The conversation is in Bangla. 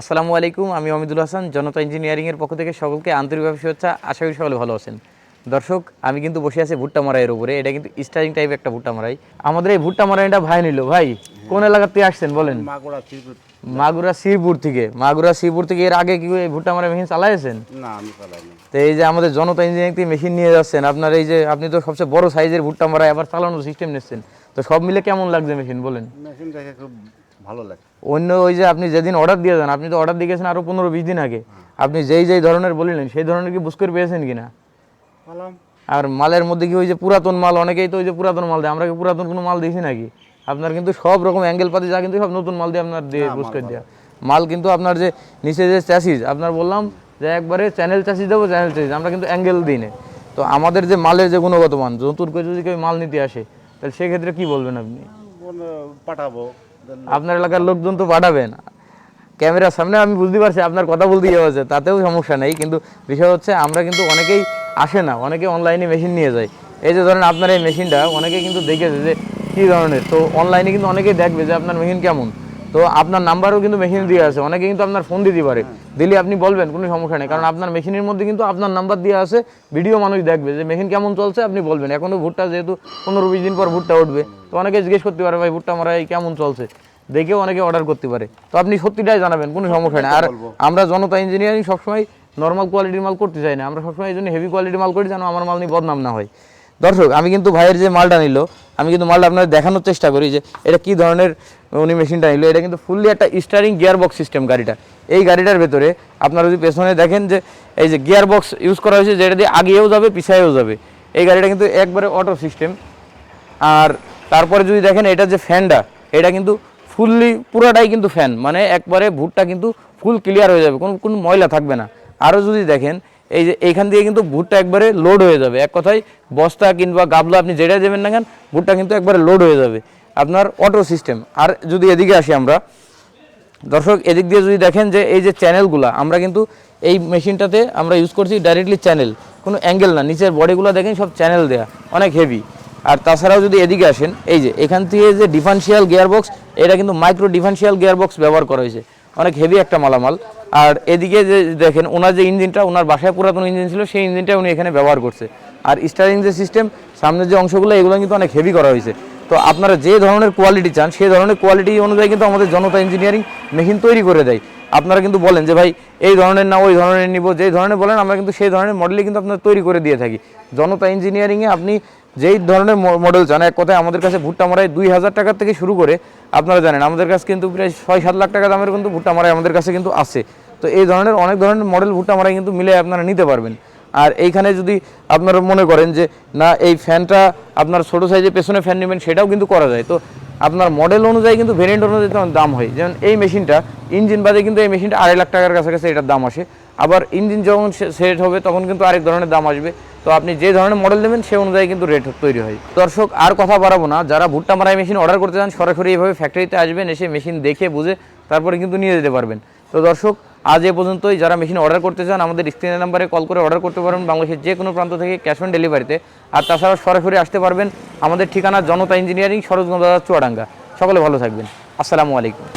আসসালামু আলাইকুম আমি অমিদুল হাসান জনতা ইঞ্জিনিয়ারিংয়ের পক্ষ থেকে সকলকে আন্তরিকভাবে শুভেচ্ছা। আশা করি সকলে ভালো আছেন। দর্শক আমি কিন্তু বসে আছি ভুট্টা মারাইয়ের উপরে। এটা কিন্তু স্টারিং টাইপ একটা ভুট্টা মারাই। আমাদের এই ভুট্টা মারাইটা ভাই নিল। ভাই কোন এলাকার থেকে আসছেন বলেন? মাগুরা শ্রীপুর। থেকে। মাগুরা শ্রীপুর থেকে এর আগে কি এই ভুট্টা মারা মেশিন চালাইছেন? না আমি চালাইনি। তো এই যে আমাদের জনতা ইঞ্জিনিয়ারিং থেকে মেশিন নিয়ে যাচ্ছেন আপনার এই যে আপনি তো সবচেয়ে বড় সাইজের ভুট্টা মারা আবার চালানোর সিস্টেম নিচ্ছেন। তো সব মিলে কেমন লাগছে মেশিন বলেন? মেশিন দেখে খুব ভালো লাগে। অন্য ওই যে আপনি যেদিন অর্ডার দিয়ে দেন আপনি তো অর্ডার দিয়ে গেছেন আরও পনেরো বিশ দিন আগে। আপনি যেই যেই ধরনের বললেন সেই ধরনের কি বুঝ করে পেয়েছেন কিনা? আর মালের মধ্যে কি ওই যে পুরাতন মাল অনেকেই তো ওই যে পুরাতন মাল দেয় আমরা কি পুরাতন কোনো মাল দিয়েছি নাকি? আপনার কিন্তু সব রকম অ্যাঙ্গেল পাতি যা কিন্তু সব নতুন মাল দিয়ে আপনার দিয়ে বুঝ করে দেওয়া মাল কিন্তু আপনার যে নিচে যে চ্যাসিস আপনার বললাম যে একবারে চ্যানেল চ্যাসিস দেবো চ্যানেল চ্যাসিস আমরা কিন্তু অ্যাঙ্গেল দিই না। তো আমাদের যে মালের যে গুণগত মান নতুন করে যদি কেউ মাল নিতে আসে তাহলে সেক্ষেত্রে কি বলবেন আপনি? বল- পাঠাবো। আপনার এলাকার লোকজন তো পাঠাবেন ক্যামেরার সামনে আমি বুঝতে পারছি, আপনার কথা বলতে ইয়ে হয়েছে, তাতেও সমস্যা নেই, কিন্তু বিষয় হচ্ছে আমরা কিন্তু অনেকেই আসে না, অনেকে অনলাইনে মেশিন নিয়ে যায়। এই যে ধরেন আপনার এই মেশিনটা অনেকে কিন্তু দেখেছে যে কী ধরনের, তো অনলাইনে কিন্তু অনেকেই দেখবে যে আপনার মেশিন কেমন। তো আপনার নাম্বারও কিন্তু মেশিন দিয়ে আছে। অনেকে কিন্তু আপনার ফোন দিতে পারে। দিলে আপনি বলবেন কোনো সমস্যা নেই। কারণ আপনার মেশিনের মধ্যে কিন্তু আপনার নাম্বার দিয়ে আছে ভিডিও মানুষ দেখবে যে মেশিন কেমন চলছে আপনি বলবেন। এখনও ভুট্টা যেহেতু পনেরো বিশ দিন পর ভুট্টা উঠবে। তো অনেকে জিজ্ঞেস করতে পারে ভাই ভুট্টা মারা এই কেমন চলছে? দেখেও অনেকে অর্ডার করতে পারে। তো আপনি সত্যিটাই জানাবেন কোনো সমস্যা নেই। আর আমরা জনতা ইঞ্জিনিয়ারিং সবসময় নর্মাল কোয়ালিটির মাল করতে চাই না। আমরা সবসময় এই জন্য হেভি কোয়ালিটির মাল করি যেন আমার মাল নিয়ে বদনাম না হয়। দর্শক আমি কিন্তু ভাইয়ের যে মালটা নিল আমি কিন্তু মালটা আপনাদের দেখানোর চেষ্টা করি যে এটা কি ধরনের, উনি মেশিনটা নিল। এটা কিন্তু ফুললি একটা স্টারিং গিয়ার বক্স সিস্টেম গাড়িটা। এই গাড়িটার ভেতরে আপনারা যদি পেছনে দেখেন যে এই যে গিয়ার বক্স ইউজ করা হয়েছে, যেটা দিয়ে আগেও যাবে পিছায়েও যাবে। এই গাড়িটা কিন্তু একবারে অটো সিস্টেম আর তারপরে যদি দেখেন, এটা যে ফ্যানটা এটা কিন্তু ফুললি পুরোটাই কিন্তু ফ্যান মানে একবারে ভুটটা কিন্তু ফুল ক্লিয়ার হয়ে যাবে, কোনো কোনো ময়লা থাকবে না। আরও যদি দেখেন এই যে এইখান দিয়ে কিন্তু ভুটটা একবারে লোড হয়ে যাবে। এক কথায় বস্তা কিংবা গাবলা আপনি যেটা দেবেন না কেন, ভুটটা কিন্তু একবারে লোড হয়ে যাবে। আপনার অটো সিস্টেম আর যদি এদিকে আসি আমরা, দর্শক এদিক দিয়ে যদি দেখেন যে এই যে চ্যানেলগুলো আমরা কিন্তু এই মেশিনটাতে আমরা ইউজ করছি ডাইরেক্টলি চ্যানেল কোনো অ্যাঙ্গেল না, নিচের বডিগুলো দেখেন সব চ্যানেল দেয়া, অনেক হেভি আর তাছাড়াও যদি এদিকে আসেন, এই যে এখান থেকে যে ডিফারেন্সিয়াল গিয়ারবক্স এটা কিন্তু মাইক্রো ডিফারেন্সিয়াল গিয়ারবক্স ব্যবহার করা হয়েছে। অনেক হেভি একটা মালামাল। আর এদিকে যে দেখেন ওনার যে ইঞ্জিনটা ওনার বাসায় পুরাতন ইঞ্জিন ছিল, সেই ইঞ্জিনটা উনি এখানে ব্যবহার করছে। আর স্টারিং যে সিস্টেম সামনের যে অংশগুলো, এগুলো কিন্তু অনেক হেভি করা হয়েছে। তো আপনারা যে ধরনের কোয়ালিটি চান, সেই ধরনের কোয়ালিটি অনুযায়ী কিন্তু আমাদের জনতা ইঞ্জিনিয়ারিং মেশিন তৈরি করে দেয়। আপনারা কিন্তু বলেন যে, ভাই, এই ধরনের না ওই ধরনের নিব। যেই ধরনের বলেন, আমরা কিন্তু সেই ধরনের মডেলই কিন্তু আপনার তৈরি করে দিয়ে থাকি। জনতা ইঞ্জিনিয়ারিংয়ে আপনি যেই ধরনের মডেল চান, এক কথায় আমাদের কাছে ভুট্টা মারাই দুই হাজার টাকা থেকে শুরু করে, আপনারা জানেন, আমাদের কাছে কিন্তু প্রায় ছয় সাত লাখ টাকা দামের কিন্তু ভুট্টা মারাই আমাদের কাছে কিন্তু আছে। তো এই ধরনের অনেক ধরনের মডেল ভুট্টা মারাই কিন্তু মিলে আপনারা নিতে পারবেন। আর এইখানে যদি আপনারা মনে করেন যে, না, এই ফ্যানটা আপনার ছোটো সাইজে পেছনে ফ্যান নেবেন, সেটাও কিন্তু করা যায়। তো আপনার মডেল অনুযায়ী কিন্তু ভেরিয়েন্ট অনুযায়ী দাম হয়। যেমন এই মেশিনটা ইঞ্জিন বাদে কিন্তু এই মেশিনটা আড়াই লাখ টাকার কাছাকাছি এটার দাম আসে। আবার ইঞ্জিন যখন সেট হবে, তখন কিন্তু আরেক ধরনের দাম আসবে। তো আপনি যে ধরনের মডেল নেবেন সে অনুযায়ী কিন্তু রেট তৈরি হয়। দর্শক, আর কথা বাড়াবো না। যারা ভুট্টা মারাই মেশিন অর্ডার করতে চান, সরাসরি এইভাবে ফ্যাক্টরিতে আসবেন, এসে মেশিন দেখে বুঝে তারপরে কিন্তু নিয়ে যেতে পারবেন। তো দর্শক, আজ এ পর্যন্তই। যারা মেশিন অর্ডার করতে চান, আমাদের স্ক্রিনের নাম্বারে কল করে অর্ডার করতে পারবেন বাংলাদেশের যে কোনো প্রান্ত থেকে ক্যাশ অন ডেলিভারিতে আর তাছাড়া সরাসরি আসতে পারবেন আমাদের ঠিকানা জনতা ইঞ্জিনিয়ারিং সরোজগঞ্জ চুয়াডাঙ্গা। সকলে ভালো থাকবেন। আসসালামু আলাইকুম।